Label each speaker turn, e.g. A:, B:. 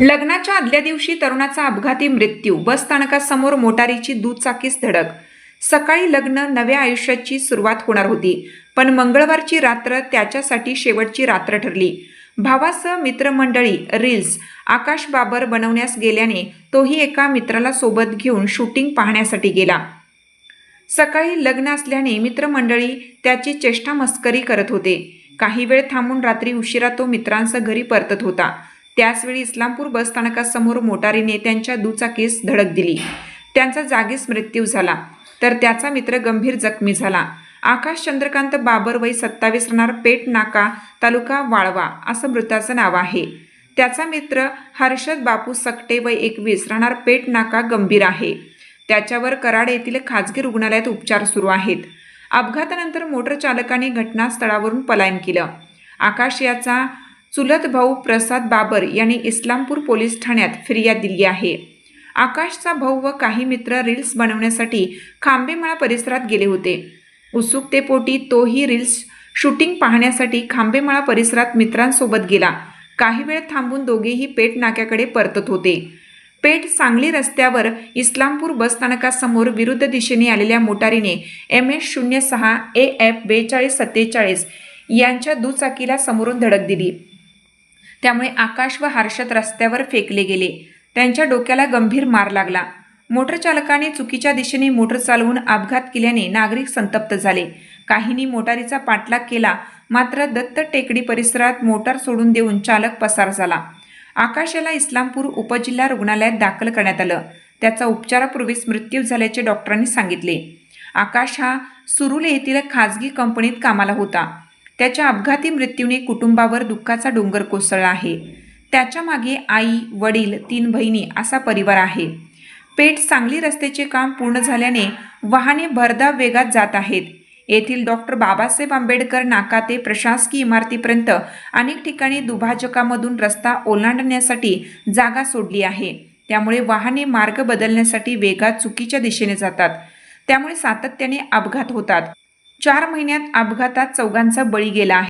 A: लग्नाच्या आदल्या दिवशी तरुणाचा अपघाती मृत्यू. बस स्थानकासमोर मोटारीची दुचाकीस धडक. सकाळी लग्न नव्या आयुष्याची सुरुवात होणार होती पण मंगळवारची रात्र त्याच्यासाठी शेवटची रात्र ठरली. भावासह मित्रमंडळी रील्स आकाश बाबर बनवण्यास गेल्याने तोही एका मित्राला सोबत घेऊन शूटिंग पाहण्यासाठी गेला. सकाळी लग्न असल्याने मित्रमंडळी त्याची चेष्टा मस्करी करत होते. काही वेळ थांबून रात्री उशिरा तो मित्रांसह घरी परतत होता. त्याचवेळी इस्लामपूर बस स्थानकासमोर मोटारीने त्यांच्या दुचाकीस धडक दिली. त्यांचा जागीच मृत्यू झाला. तर त्याचा मित्र गंभीर जखमी झाला. आकाश चंद्रकांत बाबर वय सत्तावीस राहणार पेट नाका तालुका वाळवा असं मृताचं नाव आहे. त्याचा मित्र हर्षद बापू सकटे वय एकवीस राहणार पेठ नाका गंभीर आहे. त्याच्यावर कराड येथील खाजगी रुग्णालयात उपचार सुरू आहेत. अपघातानंतर मोटर चालकाने घटनास्थळावरून पलायन केलं. आकाश याचा चुलत भाऊ प्रसाद बाबर यांनी इस्लामपूर पोलीस ठाण्यात फिर्याद दिली आहे. आकाशचा भाऊ व काही मित्र रील्स बनवण्यासाठी खांबेमाळा परिसरात गेले होते. उत्सुकतेपोटी तोही रील्स शूटिंग पाहण्यासाठी खांबेमाळा परिसरात मित्रांसोबत गेला. काही वेळ थांबून दोघेही पेठ नाक्याकडे परतत होते. पेठ सांगली रस्त्यावर इस्लामपूर बस स्थानकासमोर विरुद्ध दिशेने आलेल्या मोटारीने एम एस शून्य सहा ए एफ बेचाळीस सत्तेचाळीस यांच्या दुचाकीला समोरून धडक दिली. त्यामुळे आकाश व हर्षद रस्त्यावर फेकले गेले. त्यांच्या डोक्याला गंभीर मार लागला. मोटर चालकाने चुकीच्या दिशेने मोटर चालवून अपघात केल्याने नागरिक संतप्त झाले. काहींनी मोटारीचा पाठलाग केला मात्र दत्त टेकडी परिसरात मोटार सोडून देऊन चालक पसार झाला. आकाश याला इस्लामपूर उपजिल्हा रुग्णालयात दाखल करण्यात आलं. त्याचा उपचारापूर्वीच मृत्यू झाल्याचे डॉक्टरांनी सांगितले. आकाश हा सुरुले येथील खाजगी कंपनीत कामाला होता. त्याच्या अपघाती मृत्यूने कुटुंबावर दुःखाचा डोंगर कोसळला आहे. त्याच्यामागे आई वडील तीन बहिणी असा परिवार आहे. पेठ सांगली रस्त्याचे काम पूर्ण झाल्याने वाहने भरधाव वेगात जात आहेत. येथील डॉक्टर बाबासाहेब आंबेडकर नाका ते प्रशासकीय इमारतीपर्यंत अनेक ठिकाणी दुभाजकामधून रस्ता ओलांडण्यासाठी जागा सोडली आहे. त्यामुळे वाहने मार्ग बदलण्यासाठी वेगात चुकीच्या दिशेने जातात. त्यामुळे सातत्याने अपघात होतात. चार महिन्यात अपघातात चौघांचा बळी गेला आहे.